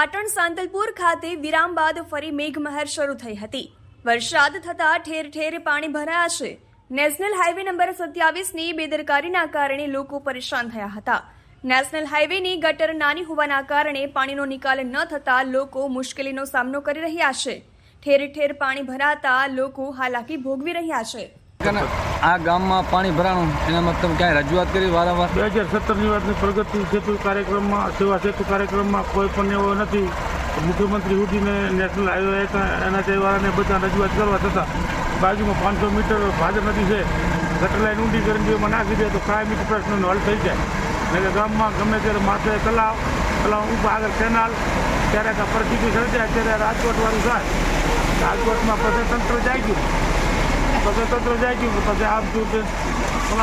પાટણ સાંતલપુર ખાતે વિરામ બાદ ફરી મેઘમહેર શરૂ થઈ હતી. વરસાદ થતાં ઠેર ઠેર પાણી ભરાયા છે. નેશનલ હાઈવે નંબર સત્યાવીસની બેદરકારીના કારણે લોકો પરેશાન થયા હતા. નેશનલ હાઈવેની ગટર નાની હોવાના કારણે પાણીનો નિકાલ ન થતાં લોકો મુશ્કેલીનો સામનો કરી રહ્યા છે. ઠેર ઠેર પાણી ભરાતા લોકો હાલાકી ભોગવી રહ્યા છે. આ ગામમાં પાણી ભરાણું, એના મતલબ ક્યાંય રજૂઆત કરી વારંવાર? બે હજાર સત્તરની વાતની પ્રગતિ સેતુ કાર્યક્રમમાં, સેવા સેતુ કાર્યક્રમમાં કોઈ પણ એવો નથી. મુખ્યમંત્રી સુધીને નેશનલ હાઈવે હતા એના તહેવારને બધા રજૂઆત કરવા છતાં બાજુમાં પાંચસો મીટર ભાદર નદી છે. ગટર લાઈન ઊંડી કરીને જો એમાં નાખી દે તો કાયમી પ્રશ્નનો હલ થઈ જાય. એટલે ગામમાં ગમે ત્યારે માથે તલાવ તલાવ ઉપર આગળ કેનાલ આ પરિસ્થિતિ સર્જાય, ત્યારે રાજકોટવાળું થાય. રાજકોટમાં પ્રજાતંત્ર જાય ગયું তবে তো যাই কি কোথাও হাত ধুতে